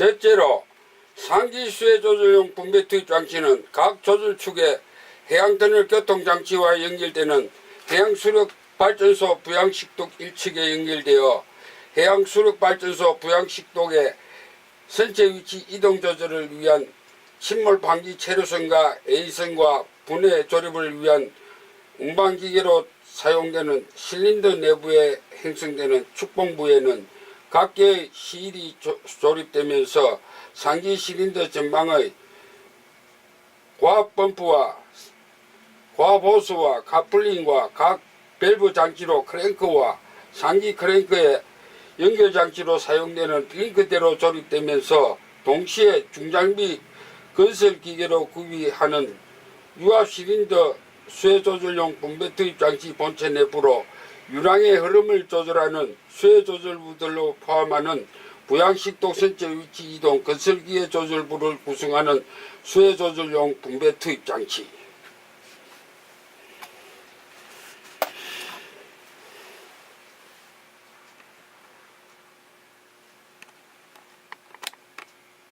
셋째로 상기 수해 조절용 분배 투입 장치는 각 조절축의 해양터널 교통장치와 연결되는 해양수력 발전소 부양식독 1측에 연결되어 해양수력 발전소 부양식독의 선체 위치 이동 조절을 위한 침몰 방지 체류선과 A선과 분해 조립을 위한 운반기계로 사용되는 실린더 내부에 형성되는 축봉부에는 실이 조- 조립되면서 상기 실린더 전방의 과압 펌프와 과보수와 카플링과 각 밸브 장치로 크랭크와 상기 크랭크의 연결 장치로 사용되는 링크대로 조립되면서 동시에 중장비 건설 기계로 구비하는 유압 실린더 수해 조절용 분배 투입 장치 본체 내부로 유랑의 흐름을 조절하는 수해 조절부들로 포함하는 부양식도 선체 위치 이동 건설기의 조절부를 구성하는 수해 조절용 분배 투입 장치